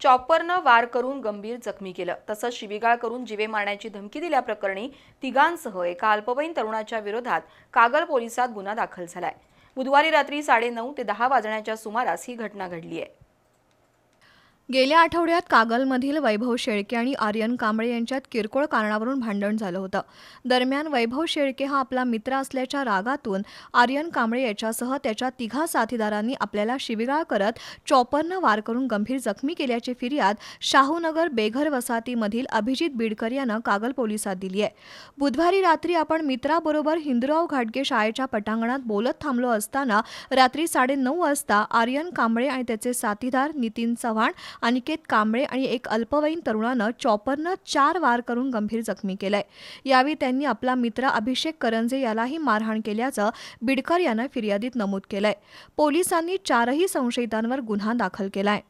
चॉपरनं वार करून गंभीर जखमी केलं. तसंच शिवीगाळ करून जीवे मारण्याची धमकी दिल्याप्रकरणी तिघांसह एका अल्पवयीन तरुणाच्या विरोधात कागल पोलिसात गुन्हा दाखल झालाय. बुधवारी रात्री साडेनऊ ते दहा वाजण्याच्या सुमारास ही घटना घडली आहे गेल्या आठवड्यात कागलमधील वैभव शेळके आणि आर्यन कांबळे यांच्यात किरकोळ कारणावरून भांडण झालं होतं. दरम्यान वैभव शेळके हा आपला मित्र असल्याच्या रागातून आर्यन कांबळे याच्यासह त्याच्या तिघा साथीदारांनी आपल्याला शिवीगाळ करत चॉपरनं वार करून गंभीर जखमी केल्याची फिर्याद शाहूनगर बेघर वसाहतीमधील अभिजित बिडकर यानं कागल पोलिसात दिली आहे. बुधवारी रात्री आपण मित्राबरोबर हिंदुराव घाटगे शाळेच्या पटांगणात बोलत थांबलो असताना रात्री साडेनऊ वाजता आर्यन कांबळे आणि त्याचे साथीदार नितीन चव्हाण अनिकेत कांबळे आणि एक अल्पवयीन तरुणानं चॉपरनं चार वार करून गंभीर जखमी केलंय. यावेळी त्यांनी आपला मित्र अभिषेक करंजे यालाही मारहाण केल्याचं बिडकर यानं फिर्यादीत नमूद केलंय. पोलिसांनी चारही संशयितांवर गुन्हा दाखल केलाय.